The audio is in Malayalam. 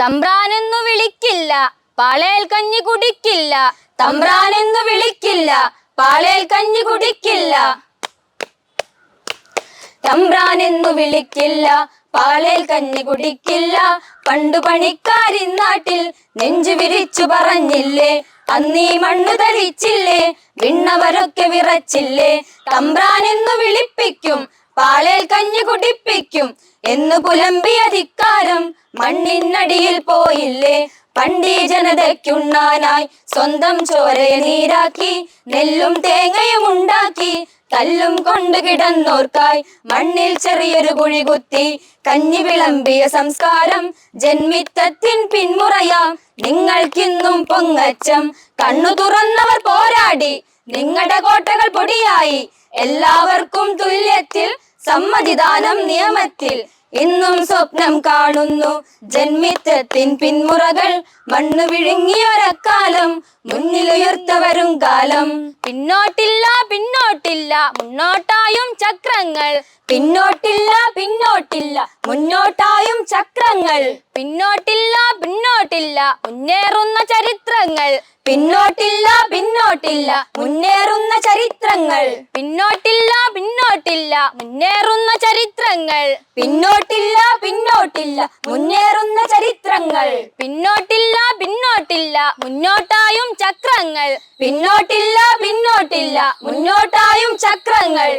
തമ്പ്രാനെന്നു വിളിക്കില്ല പാളേൽ കഞ്ഞി കുടിക്കില്ല. തമ്പ്രാനെന്നു വിളിക്കില്ല പാളേൽ കഞ്ഞി കുടിക്കില്ല. തമ്പ്രാനെന്നു വിളിക്കില്ല പാളേൽ കഞ്ഞി കുടിക്കില്ല. പണ്ടു പണിക്കാരി നാട്ടിൽ നെഞ്ചു വിരിച്ചു പറഞ്ഞില്ലേ അന്നീ മണ്ണു ധരിച്ചില്ലേ വിണ്ണവരൊക്കെ വിറച്ചില്ലേ. തമ്പ്രാനെന്നു വിളിപ്പിക്കും പാളേൽ കഞ്ഞി കുടിപ്പിക്കും എന്ന് പുലമ്പിയ ധിക്കാരം മണ്ണിനടിയിൽ പോയില്ലേ? പണ്ടീ ജനതയ്ക്കുണ്ണാനായി സ്വന്തം ചോരയെ നീരാക്കി നെല്ലും തേങ്ങയും ഉണ്ടാക്കി കല്ലും കൊണ്ട് കിടന്നോർക്കായി മണ്ണിൽ ചെറിയൊരു കുഴി കുത്തി കഞ്ഞി വിളമ്പിയ സംസ്കാരം ജന്മിത്തത്തിൻ പിന്മുറയാം. നിങ്ങൾക്കിന്നും പൊങ്ങച്ചം കണ്ണു തുറന്നവർ പോരാടി. നിങ്ങളുടെ കോട്ടകൾ പൊടിയായി. എല്ലാവർക്കും തുല്യത്തിൽ സമ്മതിദാനം നിയമത്തിൽ ഇന്നും സ്വപ്നം കാണുന്നു. ജന്മിത്തത്തിൻ പിന്മുറകൾ മണ്ണു വിഴുങ്ങിയൊരക്കാലം മുന്നിലുയർത്തവരും കാലം. പിന്നോട്ടില്ല പിന്നോട്ടില്ല മുന്നോട്ടായും ചക്രങ്ങൾ. പിന്നോട്ടില്ല പിന്നോട്ടില്ല മുന്നോട്ടായും ചക്രങ്ങൾ. പിന്നോട്ടില്ല പിന്നോട്ടില്ല മുന്നേറുന്ന ചരിത്രങ്ങൾ. പിന്നോട്ടില്ല പിന്നോട്ടില്ല. മുന്നേറുന്ന ചരിത്രങ്ങൾ. പിന്നോട്ടില്ല പിന്നോട്ടില്ല. മുന്നേറുന്ന ചരിത്രങ്ങൾ. പിന്നോട്ടില്ല പിന്നോട്ടില്ല. മുന്നേറുന്ന ചരിത്രങ്ങൾ. പിന്നോട്ടില്ല പിന്നോട്ടില്ല. മുന്നോട്ടായും ചക്രങ്ങൾ. പിന്നോട്ടില്ല പിന്നോട്ടില്ല. മുന്നോട്ടായും ചക്രങ്ങൾ.